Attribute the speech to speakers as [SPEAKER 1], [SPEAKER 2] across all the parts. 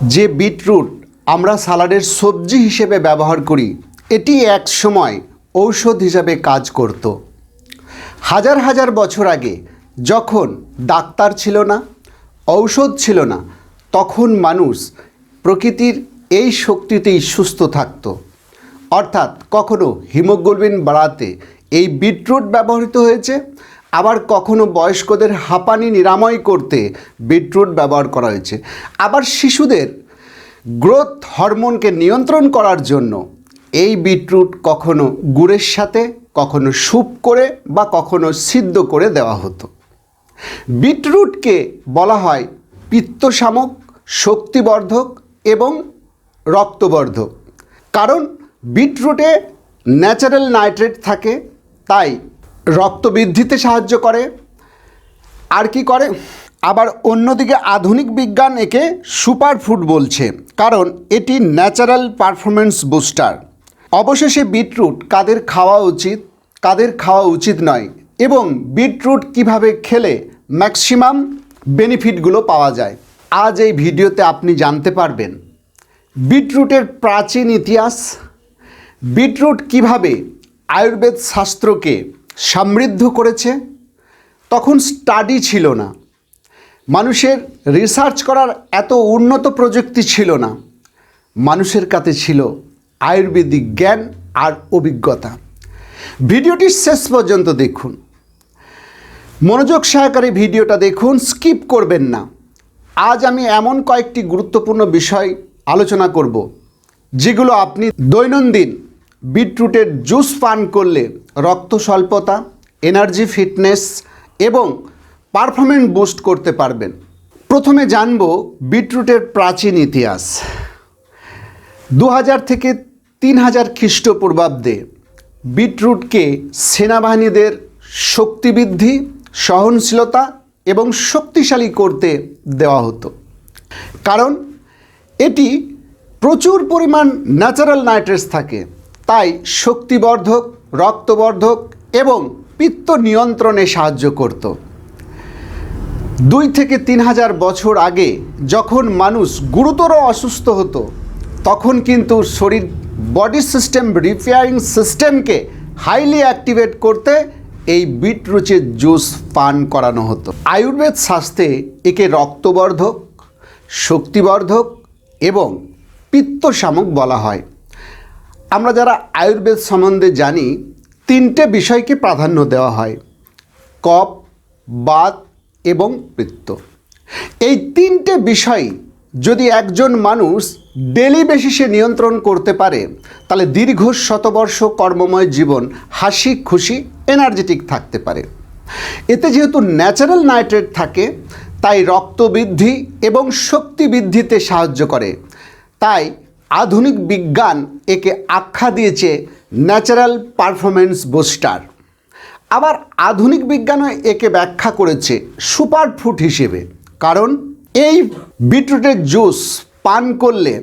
[SPEAKER 1] যে বিটরুট আমরা সালাডের সবজি হিসেবে ব্যবহার করি, এটি এক সময় ঔষধ হিসাবে কাজ করত। হাজার হাজার বছর আগে যখন ডাক্তার ছিল না, ঔষধ ছিল না, তখন মানুষ প্রকৃতির এই শক্তিতেই সুস্থ থাকত। অর্থাৎ কখনো হিমোগ্লোবিন বাড়াতে এই বিটরুট ব্যবহৃত হয়েছে আবার কখনো বয়স্কদের হাঁপানি নিরাময় করতে বিটরুট ব্যবহার করা হয়েছে। আবার শিশুদের গ্রোথ হরমোনকে নিয়ন্ত্রণ করার জন্য এই বিটরুট কখনো গুড়ের সাথে, কখনো স্যুপ করে বা কখনো সিদ্ধ করে দেওয়া হতো। বিটরুটকে বলা হয় পিত্তশামক, শক্তিবর্ধক এবং রক্তবর্ধক। কারণ বিটরুটে ন্যাচারাল নাইট্রেট থাকে, তাই রক্ত বৃদ্ধিতে সাহায্য করে। আর কি করে? আবার অন্যদিকে আধুনিক বিজ্ঞান একে সুপার ফুড বলছে, কারণ এটি ন্যাচারাল পারফরমেন্স বুস্টার। অবশেষে বিটরুট কাদের খাওয়া উচিত, কাদের খাওয়া উচিত নয়, এবং বিটরুট কীভাবে খেলে ম্যাক্সিমাম বেনিফিটগুলো পাওয়া যায়। আজ এই ভিডিওতে আপনি জানতে পারবেন, বিটরুটের প্রাচীন ইতিহাস, বিটরুট কীভাবে আয়ুর্বেদ শাস্ত্রকে সমৃদ্ধ করেছে, তখন স্টাডি ছিল না। মানুষের রিসার্চ করার এত উন্নত প্রযুক্তি ছিল না। মানুষের কাছে ছিল আয়ুর্বেদিক জ্ঞান আর অভিজ্ঞতা। ভিডিওটি শেষ পর্যন্ত দেখুন। মনোযোগ সহকারে ভিডিওটা দেখুন স্কিপ করবেন না। আজ আমি এমন কয়েকটি গুরুত্বপূর্ণ বিষয় আলোচনা করব, যেগুলো আপনি দৈনন্দিন বিটরুটের জুস পান করলে রক্ত স্বল্পতা, এনার্জি, ফিটনেস এবং পারফরমেন্স বুস্ট করতে পারবেন। প্রথমে জানব বিটরুটের প্রাচীন ইতিহাস। দু হাজার থেকে তিন হাজার খ্রিস্টপূর্বাব্দে বিটরুটকে সেনাবাহিনীদের শক্তিবৃদ্ধি, সহনশীলতা এবং শক্তিশালী করতে দেওয়া হতো। কারণ এটি প্রচুর পরিমাণ ন্যাচারাল নাইট্রেস থাকে। তাই শক্তিবর্ধক, রক্তবর্ধক এবং পিত্ত নিয়ন্ত্রণে সাহায্য করত। দুই থেকে তিন হাজার বছর আগে যখন মানুষ গুরুতর অসুস্থ হতো, তখন কিন্তু শরীর, বডি সিস্টেম রিপেয়ারিং সিস্টেমকে হাইলি অ্যাক্টিভেট করতে এই বিটরুচের জুস পান করানো হতো। আয়ুর্বেদ শাস্ত্রে একে রক্তবর্ধক, শক্তিবর্ধক এবং পিত্তশামক বলা হয়। আমরা যারা আয়ুর্বেদ সম্বন্ধে জানি, তিনটে বিষয়কে প্রাধান্য দেওয়া হয়, কফ, বাত এবং পিত্ত। এই তিনটে বিষয় যদি একজন মানুষ ডেলি বেসিসে নিয়ন্ত্রণ করতে পারে, তাহলে দীর্ঘ শতবর্ষ কর্মময় জীবন হাসি, খুশি এনার্জেটিক থাকতে পারে। এতে যেহেতু ন্যাচারাল নাইট্রেট থাকে, তাই রক্ত বৃদ্ধি এবং শক্তি বৃদ্ধিতে সাহায্য করে। তাই আধুনিক বিজ্ঞান একে আখ্যা দিয়েছে ন্যাচারাল পারফরমেন্স বুস্টার। আবার আধুনিক বিজ্ঞানও একে ব্যাখ্যা করেছে সুপার ফুড হিসেবে। কারণ এই বিটরুটের জুস পান করলে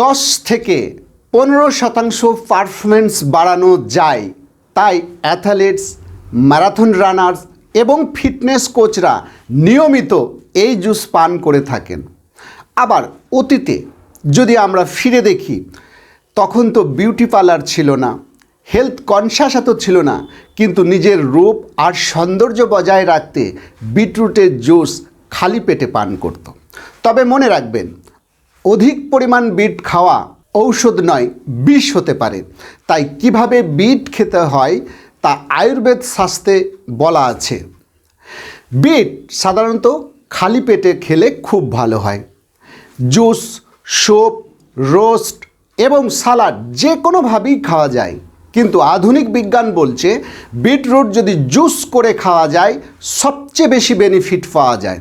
[SPEAKER 1] দশ থেকে পনেরো শতাংশ পারফরমেন্স বাড়ানো যায়। তাই অ্যাথলেটস, ম্যারাথন রানার্স এবং ফিটনেস কোচরা নিয়মিত এই জুস পান করে থাকেন। আবার অতীতে যদি আমরা ফিরে দেখি, তখন তো বিউটি পার্লার ছিল না হেলথ কনসাস এত ছিল না, কিন্তু নিজের রূপ আর সৌন্দর্য বজায় রাখতে বিটরুটের জুস খালি পেটে পান করত। তবে মনে রাখবেন, অধিক পরিমাণ বিট খাওয়া ঔষধ নয়, বিষ হতে পারে। তাই কীভাবে বিট খেতে হয়, তা আয়ুর্বেদ শাস্ত্রে বলা আছে। বিট সাধারণত খালি পেটে খেলে খুব ভালো হয়। জুস স্যুপ রোস্ট এবং সালাড যে কোনোভাবেই খাওয়া যায়। কিন্তু আধুনিক বিজ্ঞান বলছে, বিটরুট যদি জুস করে খাওয়া যায়, সবচেয়ে বেশি বেনিফিট পাওয়া যায়।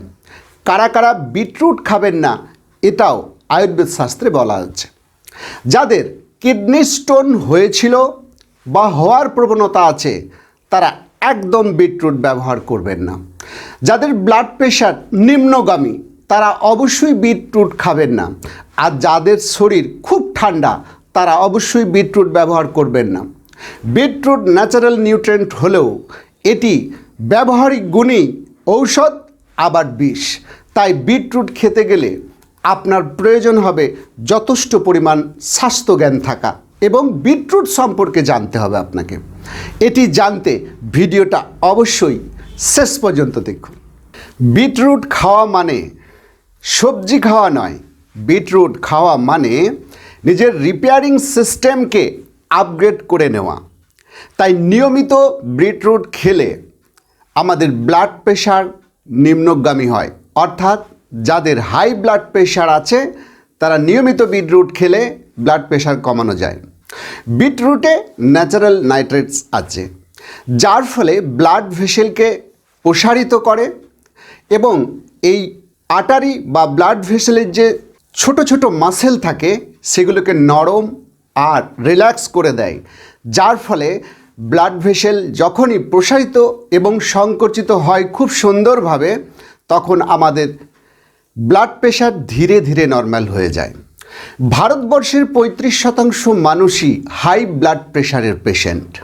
[SPEAKER 1] কারা কারা বিটরুট খাবেন না, এটাও আয়ুর্বেদ শাস্ত্রে বলা হচ্ছে। যাদের কিডনি স্টোন হয়েছিল বা হওয়ার প্রবণতা আছে, তারা একদম বিটরুট ব্যবহার করবেন না। যাদের ব্লাড প্রেশার নিম্নগামী তারা অবশ্যই বিটরুট খাবেন না। আর যাদের শরীর খুব ঠান্ডা, তারা অবশ্যই বিটরুট ব্যবহার করবেন না। বিটরুট ন্যাচারাল নিউট্রেন্ট হলেও এটি ব্যবহারিক গুণেই ঔষধ, আবার বিষ। তাই বিটরুট খেতে গেলে আপনার প্রয়োজন হবে যথেষ্ট পরিমাণ স্বাস্থ্যজ্ঞান থাকা এবং বিটরুট সম্পর্কে জানতে হবে আপনাকে। এটি জানতে ভিডিওটা অবশ্যই শেষ পর্যন্ত দেখুন। বিটরুট খাওয়া মানে সবজি খাওয়া নয় বিটরুট খাওয়া মানে নিজের রিপেয়ারিং সিস্টেমকে আপগ্রেড করে নেওয়া। তাই নিয়মিত বিটরুট খেলে আমাদের ব্লাড প্রেশার নিম্নগামী হয়। অর্থাৎ যাদের হাই ব্লাড প্রেশার আছে, তারা নিয়মিত বিটরুট খেলে ব্লাড প্রেশার কমানো যায়। বিটরুটে ন্যাচারাল নাইট্রেটস আছে, যার ফলে ব্লাড ভেসেলকে প্রসারিত করে এবং এই আটারি বা ব্লাড ভেসেলের যে ছোট ছোট মাসেল থাকে, সেগুলোকে নরম আর রিল্যাক্স করে দেয়। যার ফলে ব্লাড ভেসেল যখনই প্রসারিত এবং সংকুচিত হয় খুব সুন্দরভাবে, তখন আমাদের ব্লাড প্রেশার ধীরে ধীরে নর্মাল হয়ে যায়। ভারতবর্ষের পঁয়ত্রিশ শতাংশ মানুষই হাই ব্লাড প্রেশারের পেশেন্ট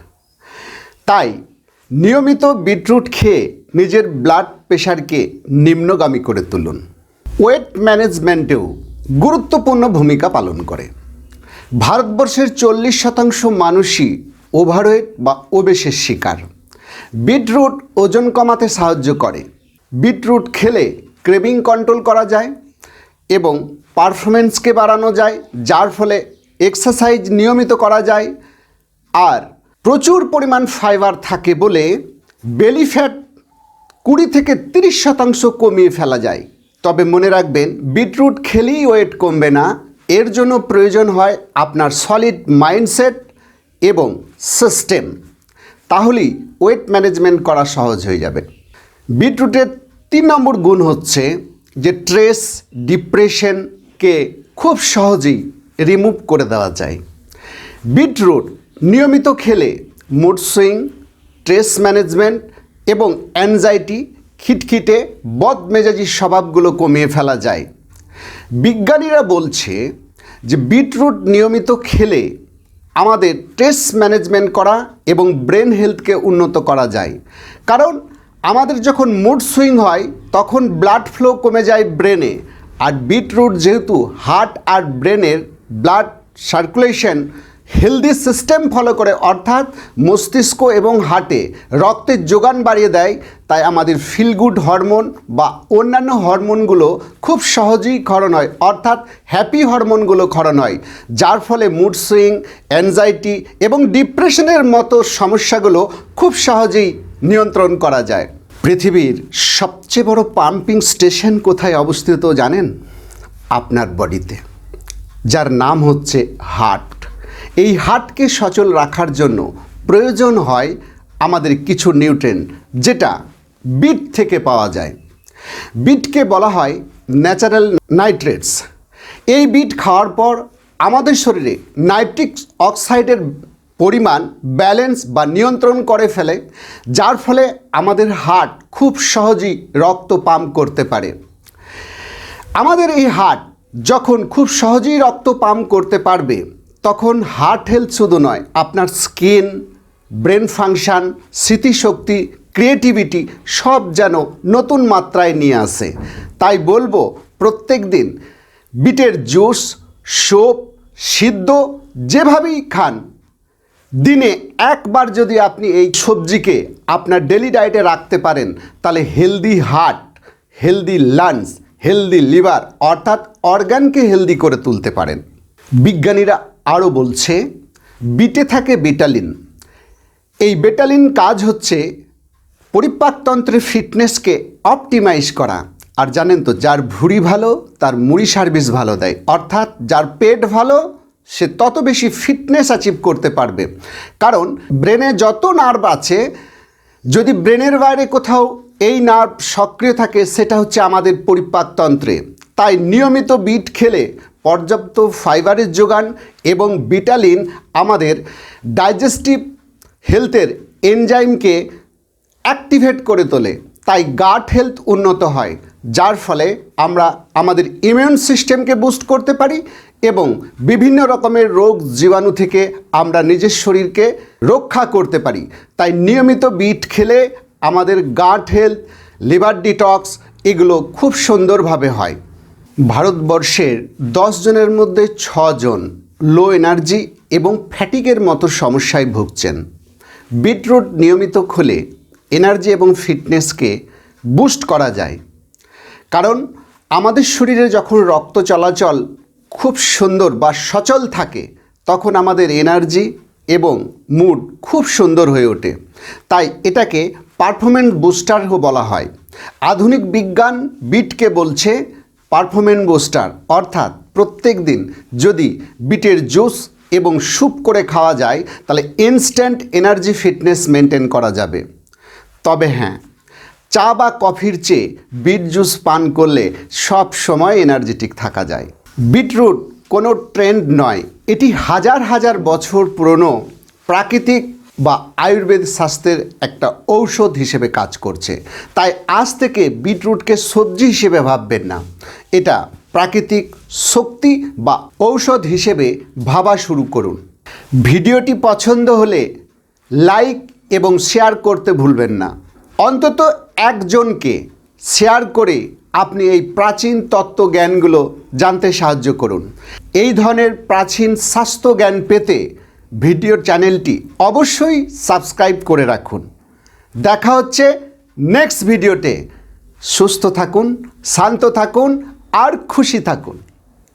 [SPEAKER 1] তাই নিয়মিত বিটরুট খেয়ে নিজের ব্লাড প্রেশারকে নিম্নগামী করে তুলুন। ওয়েট ম্যানেজমেন্টেও গুরুত্বপূর্ণ ভূমিকা পালন করে। ভারতবর্ষের চল্লিশ শতাংশ মানুষই ওভারওয়েট বা ওবেশের শিকার। বিটরুট ওজন কমাতে সাহায্য করে। বিটরুট খেলে ক্রেভিং কন্ট্রোল করা যায় এবং পারফরমেন্সকে বাড়ানো যায়, যার ফলে এক্সারসাইজ নিয়মিত করা যায়। আর প্রচুর পরিমাণ ফাইবার থাকে বলে বেলি ফ্যাট কুড়ি থেকে তিরিশ শতাংশ কমিয়ে ফেলা যায়। তবে মনে রাখবেন, বিটরুট খেলেই ওয়েট কমবে না। এর জন্য প্রয়োজন হয় আপনার সলিড মাইন্ডসেট এবং সিস্টেম তাহলেই ওয়েট ম্যানেজমেন্ট করা সহজ হয়ে যাবে। বিটরুটের তিন নম্বর গুণ হচ্ছে যে স্ট্রেস ডিপ্রেশনকে খুব সহজেই রিমুভ করে দেওয়া যায়। বিটরুট নিয়মিত খেলে মুড সুইং স্ট্রেস ম্যানেজমেন্ট এবং অ্যাংজাইটি খিটখিটে, বদমেজাজি স্বভাবগুলো কমিয়ে ফেলা যায়। বিজ্ঞানীরা বলছে যে বিটরুট নিয়মিত খেলে আমাদের স্ট্রেস ম্যানেজমেন্ট করা এবং ব্রেন হেলথকে উন্নত করা যায়। কারণ আমাদের যখন মুড সুইং হয়, তখন ব্লাড ফ্লো কমে যায় ব্রেনে আর বিটরুট যেহেতু হার্ট আর ব্রেনের blood circulation healthy system follow করে, অর্থাৎ মস্তিষ্ক এবং হার্টে রক্তের যোগান বাড়িয়ে দেয়, তাই আমাদের ফিল গুড হরমোন বা অন্যান্য হরমোনগুলো খুব সহজেই ক্ষরণ হয়, অর্থাৎ হ্যাপি হরমোনগুলো ক্ষরণ হয়, যার ফলে মুড সুইং অ্যাংজাইটি এবং ডিপ্রেশনের মতো সমস্যাগুলো খুব সহজেই নিয়ন্ত্রণ করা যায়। পৃথিবীর সবচেয়ে বড় পাম্পিং স্টেশন কোথায় অবস্থিত জানেন? আপনার বডিতে যার নাম হচ্ছে হার্ট এই হার্টকে সচল রাখার জন্য প্রয়োজন হয় আমাদের কিছু নিউট্রেন, যেটা বিট থেকে পাওয়া যায়। বিটকে বলা হয় ন্যাচারাল নাইট্রেটস। এই বিট খাওয়ার পর আমাদের শরীরে নাইট্রিক অক্সাইডের পরিমাণ ব্যালেন্স বা নিয়ন্ত্রণ করে ফেলে, যার ফলে আমাদের হার্ট খুব সহজেই রক্ত পাম্প করতে পারে। আমাদের এই হার্ট যখন খুব সহজেই রক্ত পাম্প করতে পারবে তখন হার্ট হেলথ শুধু নয়, আপনার স্কিন ব্রেন ফাংশান স্মৃতিশক্তি ক্রিয়েটিভিটি সব যেন নতুন মাত্রায় নিয়ে আসে। তাই বলব, প্রত্যেক দিন বিটের জুস সোপ সিদ্ধ যেভাবেই খান, দিনে একবার যদি আপনি এই সবজিকে আপনার ডেলি ডায়েটে রাখতে পারেন, তাহলে healthy heart healthy lungs healthy liver অর্থাৎ অর্গানকে হেলদি করে তুলতে পারেন। বিজ্ঞানীরা আরও বলছে, বিটে থাকে বেটালিন। এই বেটালিন কাজ হচ্ছে পরিপাকতন্ত্রের ফিটনেসকে অপটিমাইজ করা। আর জানেন তো, যার ভুঁড়ি ভালো, তার মুড়ি সার্ভিস ভালো দেয়। অর্থাৎ যার পেট ভালো, সে তত বেশি ফিটনেস অ্যাচিভ করতে পারবে। কারণ ব্রেনে যত নার্ভ আছে, যদি ব্রেনের বাইরে কোথাও এই নার্ভ সক্রিয় থাকে, সেটা হচ্ছে আমাদের পরিপাকতন্ত্রে তাই নিয়মিত বিট খেলে পর্যাপ্ত ফাইবারের যোগান এবং বিটালিন আমাদের ডাইজেস্টিভ হেলথের এনজাইমকে অ্যাক্টিভেট করে তোলে। তাই গাট হেলথ উন্নত হয়, যার ফলে আমরা আমাদের ইমিউন সিস্টেমকে বুস্ট করতে পারি এবং বিভিন্ন রকমের রোগ জীবাণু থেকে আমরা নিজের শরীরকে রক্ষা করতে পারি। তাই নিয়মিত বিট খেলে আমাদের গাট হেলথ, লিভার ডিটক্স এগুলো খুব সুন্দরভাবে হয়। ভারতবর্ষের দশ জনের মধ্যে ছজন লো এনার্জি এবং ফ্যাটিকের মতো সমস্যায় ভুগছেন। বিটরুট নিয়মিত খেলে এনার্জি এবং ফিটনেসকে বুস্ট করা যায়। কারণ আমাদের শরীরে যখন রক্ত চলাচল খুব সুন্দর বা সচল থাকে, তখন আমাদের এনার্জি এবং মুড খুব সুন্দর হয়ে ওঠে। তাই এটাকে পারফরমেন্স বুস্টারও বলা হয়। আধুনিক বিজ্ঞান বিটকে বলছে পারফরমেন্স বুস্টার, অর্থাৎ প্রত্যেক দিন যদি বিটের জুস এবং স্যুপ করে খাওয়া যায়, তাহলে ইনস্ট্যান্ট এনার্জি ফিটনেস মেনটেন করা যাবে। তবে হ্যাঁ চা বা কফির চেয়ে বিট জুস পান করলে সব সময় এনার্জেটিক থাকা যায়। বিটরুট কোনো ট্রেন্ড নয়, এটি হাজার হাজার বছর পুরনো প্রাকৃতিক বা আয়ুর্বেদ স্বাস্থ্যের একটা ঔষধ হিসেবে কাজ করছে। তাই আজ থেকে বিটরুটকে সবজি হিসেবে ভাববেন না। এটা প্রাকৃতিক শক্তি বা ঔষধ হিসেবে ভাবা শুরু করুন। ভিডিওটি পছন্দ হলে লাইক এবং শেয়ার করতে ভুলবেন না। অন্তত একজনকে শেয়ার করে আপনি এই প্রাচীন তত্ত্ব জ্ঞানগুলো জানতে সাহায্য করুন। এই ধরনের প্রাচীন স্বাস্থ্য জ্ঞান পেতে ভিডিওর চ্যানেলটি অবশ্যই সাবস্ক্রাইব করে রাখুন। দেখা হচ্ছে নেক্সট ভিডিওতে সুস্থ থাকুন, শান্ত থাকুন, আর খুশি থাকুন।